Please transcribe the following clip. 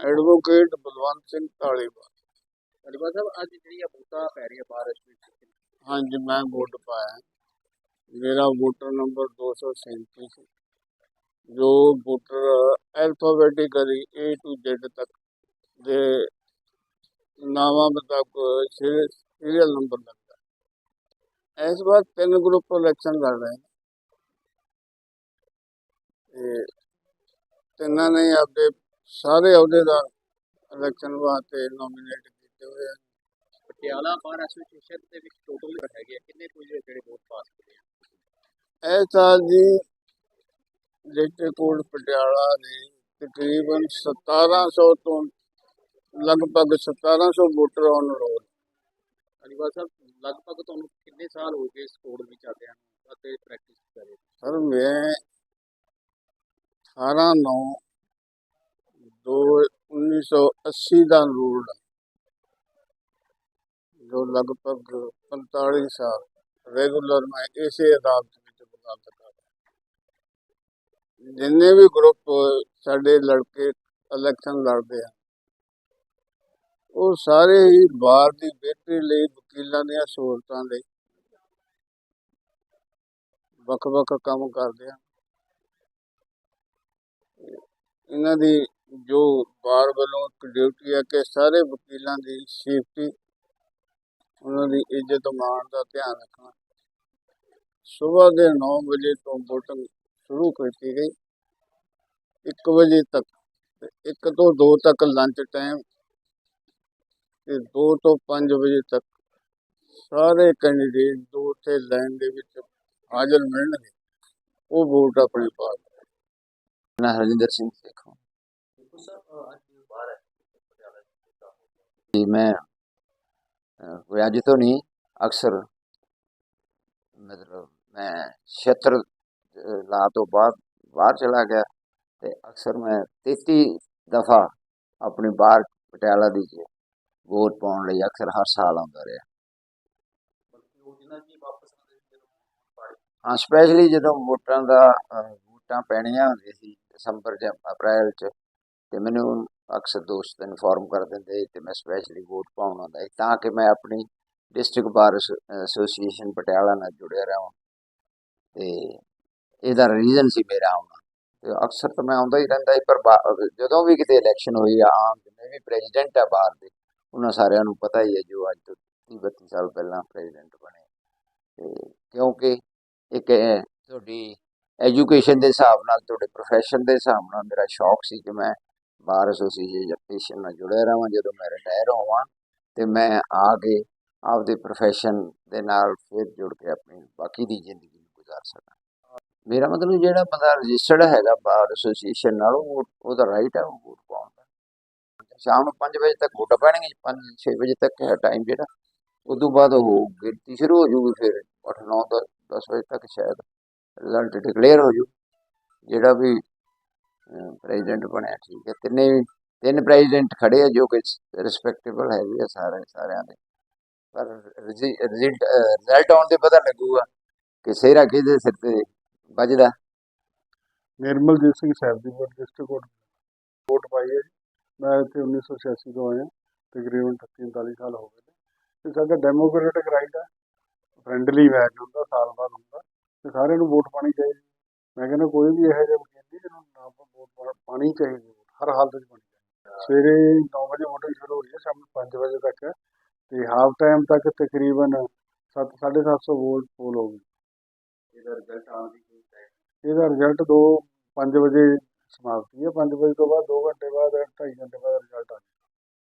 Advocate Balwant Singh Dhaliwal ਧੰਨਵਾਦ ਸਾਹਿਬ ਅੱਜ ਜਿਹੜੀ ਆ ਵੋਟਾਂ ਪੈ ਰਹੀਆਂ ਬਾਰਿਸ਼ ਵਿੱਚ ਹਾਂਜੀ ਮੈਂ ਵੋਟ ਪਾਇਆ। ਮੇਰਾ ਵੋਟਰ ਨੰਬਰ 237 ਸੀ ਜੋ voter alphabetically A to Z ਤੱਕ ਦੇ ਨਾਮਾਂ ਮੁਤਾਬਕ ਸੀਰੀਅਲ ਨੰਬਰ ਲੱਗਦਾ। ਹੈ। ਇਸ ਵਾਰ ਤਿੰਨ ਗਰੁੱਪ ਇਲੈਕਸ਼ਨ ਲੜ ਰਹੇ ਨੇ। ਤੇ ਤਿੰਨਾਂ ਨੇ ਆਪਦੇ ਸਾਰੇ ਅਹੁਦੇਦਾਰ ਇਲੈਕਸ਼ਨ ਵਾਸਤੇ ਨੋਮੀਨੇਟ ਕੀਤੇ ਹੋਏ ਆ। ਪਟਿਆਲਾ ਬਾਰ ਐਸੋਸੀਏਸ਼ਨ ਦੇ ਵਿੱਚ ਟੋਟਲ ਹੈਗੇ ਕਿੰਨੇ ਕੁ ਜਿਹੜੇ ਵੋਟ ਪਾਸ ਕੀਤੇ ਆ? ਇਹ ਸਾਲ ਜੀ ਡਿਸਟ੍ਰਿਕਟ ਕੋਰਟ ਪਟਿਆਲਾ ਨੇ ਤਕਰੀਬਨ 1700 ਤੋਂ ਲਗਭਗ 1700 ਵੋਟਰ ਔਨ ਰੋਲ ਧੰਨਵਾਦ ਸਾਹਿਬ ਲਗਭਗ ਤੁਹਾਨੂੰ ਕਿੰਨੇ ਸਾਲ ਹੋ ਗਏ ਇਸ ਵਿੱਚ ਆਦਿਆਂ ਨੂੰ ਅਤੇ ਪ੍ਰੈਕਟਿਸ ਕਰੇ? ਸਰ ਮੈਂ 18 9 ਦੋ 1980 ਦਾ ਰੂਲ ਜੋ ਲਗਭਗ 45 ਸਾਲ ਰੈਗੂਲਰ ਮੈਂ ਇਸੇ ਅਦਾਲਤ ਵਿੱਚ ਵਕਾਲਤ ਕਰ ਜਿੰਨੇ ਵੀ ਗਰੁੱਪ ਸਾਡੇ ਲੜਕੇ ਇਲੈਕਸ਼ਨ ਲੜਦੇ ਆ, ਉਹ ਸਾਰੇ ਹੀ ਬਾਹਰ ਦੀ ਬਿਹਤਰੀ ਲਈ ਵਕੀਲਾਂ ਦੀਆਂ ਸਹੂਲਤਾਂ ਲਈ ਵੱਖ-ਵੱਖ ਕੰਮ ਕਰਦੇ ਆ। ਇਹਨਾਂ ਦੀ ਜੋ ਬਾਰ ਵੱਲੋਂ ਇੱਕ ਡਿਊਟੀ ਹੈ ਕਿ ਸਾਰੇ ਵਕੀਲਾਂ ਦੀ ਸੇਫਟੀ ਉਹਨਾਂ ਦੀ ਇੱਜ਼ਤ ਮਾਣ ਦਾ ਧਿਆਨ ਰੱਖਣਾ। ਸਵੇਰ ਦੇ 9 ਵਜੇ ਤੋਂ VOTING ਸ਼ੁਰੂ ਕੀਤੀ ਗਈ। 1 ਵਜੇ ਤੱਕ ਤੇ 1 ਤੋਂ 2 ਤੱਕ ਲੰਚ ਟਾਈਮ ਤੇ 2 ਤੋਂ 5 ਵਜੇ ਤੱਕ ਸਾਰੇ ਕੈਂਡੀਡੇਟ ਜੋ ਉੱਥੇ ਲਾਈਨ ਦੇ ਵਿੱਚ ਹਾਜ਼ਰ ਮਿਲਣਗੇ, ਉਹ ਵੋਟ ਆਪਣੇ ਪਾ ਦੇਣਗੇ। ਮੈਂ ਹਰਜਿੰਦਰ ਸਿੰਘ ਸੇਖੋਂ। ਸਾਹਿਬ ਅੱਜ ਬਾਰ ਪਟਿਆਲਾ ਜੀ ਮੈਂ ਅਹ, ਕੋਈ ਅੱਜ ਤੋਂ ਨਹੀਂ ਅਕਸਰ ਮਤਲਬ ਮੈਂ ਛੇਤਰ ਅਹ, ਲਾ ਤੋਂ ਬਾਅਦ ਬਾਹਰ ਚਲਾ ਗਿਆ ਤੇ ਅਕਸਰ ਮੈਂ 33 ਦਫਾ ਆਪਣੀ ਬਾਹਰ ਪਟਿਆਲਾ ਦੀ ਚ ਵੋਟ ਪਾਉਣ ਲਈ ਅਕਸਰ ਹਰ ਸਾਲ ਆਉਂਦਾ ਰਿਹਾ ਬਲਕਿ ਉਹ ਜਿਹਨਾਂ ਦੀ ਤੇ ਮੈਨੂੰ ਅਕਸਰ ਦੋਸਤ ਇਨਫੋਰਮ ਕਰ ਦਿੰਦੇ ਤੇ ਮੈਂ ਸਪੈਸ਼ਲੀ ਵੋਟ ਪਾਉਣ ਆਉਂਦਾ ਸੀ ਤਾਂ ਕਿ ਮੈਂ ਆਪਣੀ ਡਿਸਟ੍ਰਿਕਟ ਬਾਰ ਐਸੋਸੀਏਸ਼ਨ ਪਟਿਆਲਾ ਨਾਲ ਜੁੜਿਆ ਰਹਾਂ। ਤੇ ਇਹਦਾ ਰੀਜ਼ਨ ਸੀ ਮੇਰਾ ਆਉਣਾ। ਤੇ ਅਕਸਰ ਤਾਂ ਮੈਂ ਆਉਂਦਾ ਹੀ ਰਹਿੰਦਾ ਸੀ, ਪਰ ਬਾ- ਜਦੋਂ ਵੀ ਕਿਤੇ ਇਲੈਕਸ਼ਨ ਹੋਈ, ਆਮ ਜਿੰਨੇ ਵੀ ਪ੍ਰੈਜ਼ੀਡੈਂਟ ਆ ਬਾਹਰ ਦੇ, ਉਹਨਾਂ ਸਾਰਿਆਂ ਨੂੰ ਪਤਾ ਹੀ ਹੈ ਜੋ ਅੱਜ ਤੋਂ 30 32 ਸਾਲ ਪਹਿਲਾਂ ਪ੍ਰੈਜ਼ੀਡੈਂਟ ਬਣੇ। ਤੇ ਕਿਉਂਕਿ ਇੱਕ ਤੁਹਾਡੀ ਐਜੂਕੇਸ਼ਨ ਦੇ ਹਿਸਾਬ ਨਾਲ, ਤੁਹਾਡੇ ਪ੍ਰੋਫੈਸ਼ਨ ਦੇ ਹਿਸਾਬ ਨਾਲ ਮੇਰਾ ਸ਼ੌਕ ਸੀ ਕਿ ਮੈਂ ਬਾਰ ਐਸੋਸੀਏਸ਼ਨ ਨਾਲ ਜੁੜਿਆ ਰਹਾਂ ਜਦੋਂ ਮੈਂ ਰਿਟਾਇਰ ਹੋਵਾਂ ਤੇ ਮੈਂ ਆ ਕੇ ਆਪਦੇ ਪ੍ਰੋਫੈਸ਼ਨ ਦੇ ਨਾਲ ਫਿਰ ਜੁੜ ਕੇ ਆਪਣੀ ਬਾਕੀ ਦੀ ਜ਼ਿੰਦਗੀ ਨੂੰ ਗੁਜ਼ਾਰ ਸਕਾਂ। ਮੇਰਾ ਮਤਲਬ ਜਿਹੜਾ ਬੰਦਾ ਰਜਿਸਟਰਡ ਹੈਗਾ ਬਾਰ ਐਸੋਸੀਏਸ਼ਨ ਨਾਲ, ਉਹ, ਉਹਦਾ ਰਾਈਟ ਹੈ ਉਹ ਵੋਟ ਪਾਉਣ ਦਾ ਸ਼ਾਮ ਨੂੰ 5 ਵਜੇ ਤੱਕ ਵੋਟਾਂ ਪੈਣਗੀਆਂ 5 6 ਵਜੇ ਤੱਕ ਹੈ ਟਾਈਮ ਜਿਹੜਾ, ਉਦੋਂ ਬਾਅਦ ਉਹ ਗਿਣਤੀ ਸ਼ੁਰੂ ਹੋ ਜੂਗੀ ਫਿਰ 8 9 10 ਵਜੇ ਤੱਕ ਸ਼ਾਇਦ ਰਿਜ਼ਲਟ ਡਿਕਲੇਅਰ ਹੋ ਜੂ ਜਿਹੜਾ ਵੀ ਪ੍ਰੈਜ਼ੀਡੈਂਟ ਬਣਿਆ, ਠੀਕ ਹੈ। ਤਿੰਨੇ ਤਿੰਨ ਪ੍ਰੈਜ਼ੀਡੈਂਟ ਖੜੇ ਆ ਜੋ ਕਿ ਰਿਸਪੈਕਟੇਬਲ ਹੈਗੇ ਆ ਸਾਰੇ, ਸਾਰਿਆਂ ਦੇ। ਪਰ ਰਿਜ਼ਲਟ ਰਿਜ਼ਲਟ ਆਉਣ ਤੇ ਪਤਾ ਲੱਗੂਗਾ ਕਿ ਸਿਹਰਾ ਕਿਹਦੇ ਸਿਰ ਤੇ ਵੱਜਦਾ। ਨਿਰਮਲਜੀਤ ਸਿੰਘ ਸਾਹਿਬ ਸੈਬਦੀਪੁਰ ਡਿਸਟ੍ਰਿਕਟ ਵੋਟ ਪਾਈ ਹੈ ਜੀ। ਮੈਂ ਇੱਥੇ 1986 ਤੋਂ ਆਇਆ, ਤਕਰੀਬਨ 38 39 ਸਾਲ ਹੋ ਗਏ ਤੇ ਸਾਡਾ ਡੈਮੋਕ੍ਰੈਟਿਕ ਰਾਈਟ ਆ। ਫ੍ਰੈਂਡਲੀ ਮੈਚ ਹੁੰਦਾ, ਸਾਲ ਬਾਅਦ ਹੁੰਦਾ। ਤੇ ਸਾਰਿਆਂ ਨੂੰ ਵੋਟ ਪਾਣੀ ਚਾਹੀਦੀ। ਮੈਂ ਕਹਿੰਦਾ ਕੋਈ ਵੀ ਇਹੋ ਜਿਹਾ ਵਕੀਲ ਨਹੀਂ ਜਿਹਨੂੰ ਨਾ ਪਾਣੀ ਚਾਹੀਦੀ ਹਰ ਹਾਲਤ ਵਿੱਚ ਚਾਹੀਦੀ ਸਵੇਰੇ 9 ਵਜੇ ਵੋਟਿੰਗ ਸ਼ੁਰੂ ਹੋਈ ਹੈ ਸ਼ਾਮ 5 ਵਜੇ ਤੱਕ। ਤੇ ਹਾਫ ਟਾਈਮ ਤੱਕ ਤਕਰੀਬਨ 7 750 ਵੋਟ ਪੋਲ ਹੋ ਗਈ ਇਹਦਾ ਰਿਜ਼ਲਟ ਆਉਣ ਦੀ ਕੋਈ ਤੈਅ ਇਹਦਾ ਰਿਜ਼ਲਟ ਦੋ 5 ਵਜੇ ਸਮਾਪਤੀ ਹੈ। 5 ਵਜੇ ਤੋਂ ਬਾਅਦ 2 ਘੰਟੇ ਬਾਅਦ 2.5 ਘੰਟੇ ਬਾਅਦ ਰਿਜ਼ਲਟ ਆ